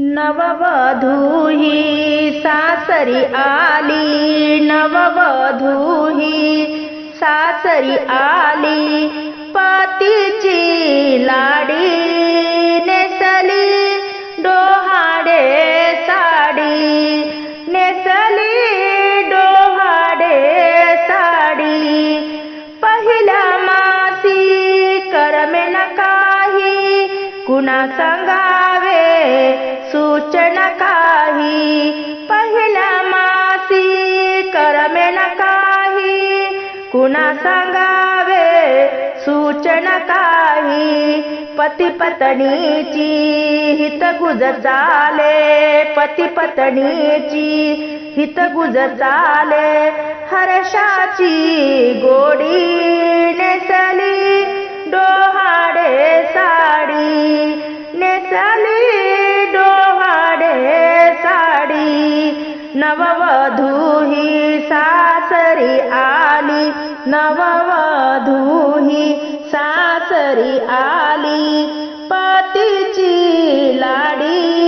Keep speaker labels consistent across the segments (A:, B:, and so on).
A: नववधू ही सासरी आली नववधू ही सासरी आली. पतीची लाडी नेसली डोहाडे साडी. नेसली डोहाडे साडी. पहिल्या मासी करमे न काही कुणा सांगावे? सूचना काही पहिला मासी करमे न काही. कुणा सांगावे? सूचना काही पती पत्नीची हित गुज चाले. पती पत्नीची हित गुज चाले. हर्षाची गोडी नववधू ही सासरी आली नववधू ही सासरी आली. पतीची लाडी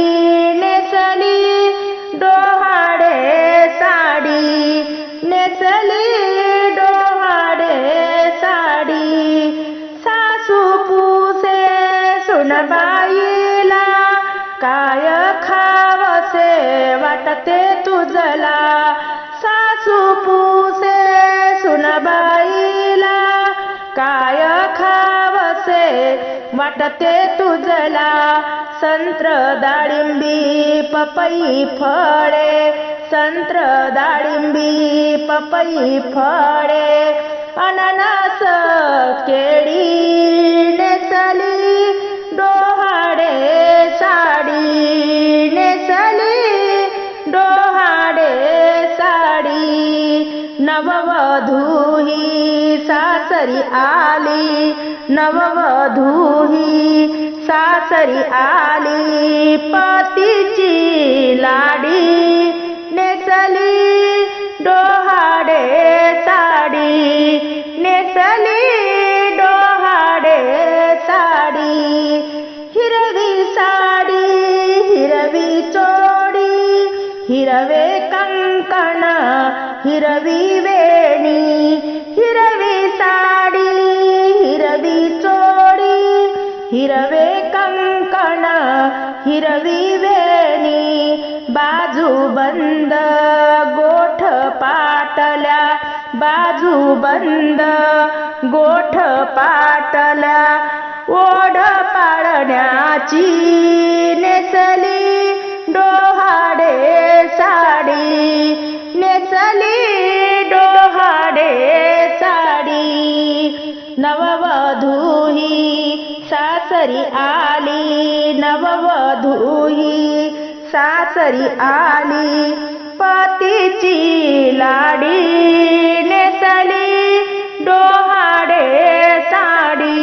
A: नेसली डोहाडे साडी. नेसली डोहाडे साडी. सासू पुसे सुनबाईला काय असे वाटते तुझला. सासू पुसे सुनबाईला. काय खावसे वाटते तुझला. संत्र डाळिंबी पपई फळे. संत्र डाळिंबी पपई फळे. अननस के नववधू ही सासरी आली. नववधू ही सासरी आली. पतीची लाडी नेसली. डोहाडे साडी नेसली. डोहाडे साडी. हिरवी साडी हिरवी चोडी. हिरवे कंकण हिरवी वेणी हिरवी साडी हिरवी चोडी हिरवे कंकण हिरवी वेणी बाजू बंद गोठ पाटल्या बाजू बंद गोठ पाटल्या ओढ पाळण्याची नेसली डोहाडे सासरी आली नववधूही सासरी आली. पतीची लाडी नेसली डोहाडे साडी.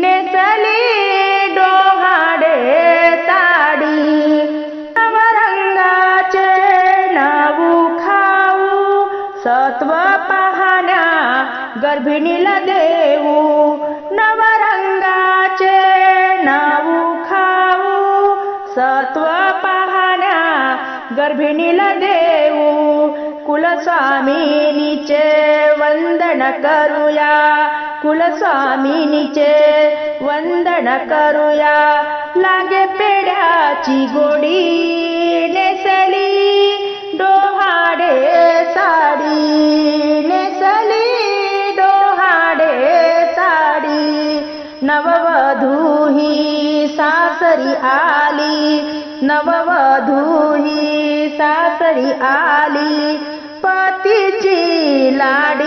A: नेसली डोहाडे साडी. नवरंगाचे नावू खाऊ सत्व पाहण्या गर्भिणीला देऊ. पाहण्या गर्भिणीला देऊ कुलस्वामिनीचे वंदन करूया कुलस्वामिनीचे वंदन करूया. लागे पेड्याची गोडी नेसली डोहाडे साडी नेसली डोहाडे साडी. नववधू ही सासरी आली नववधू ही सासरी आली. पतीची लाड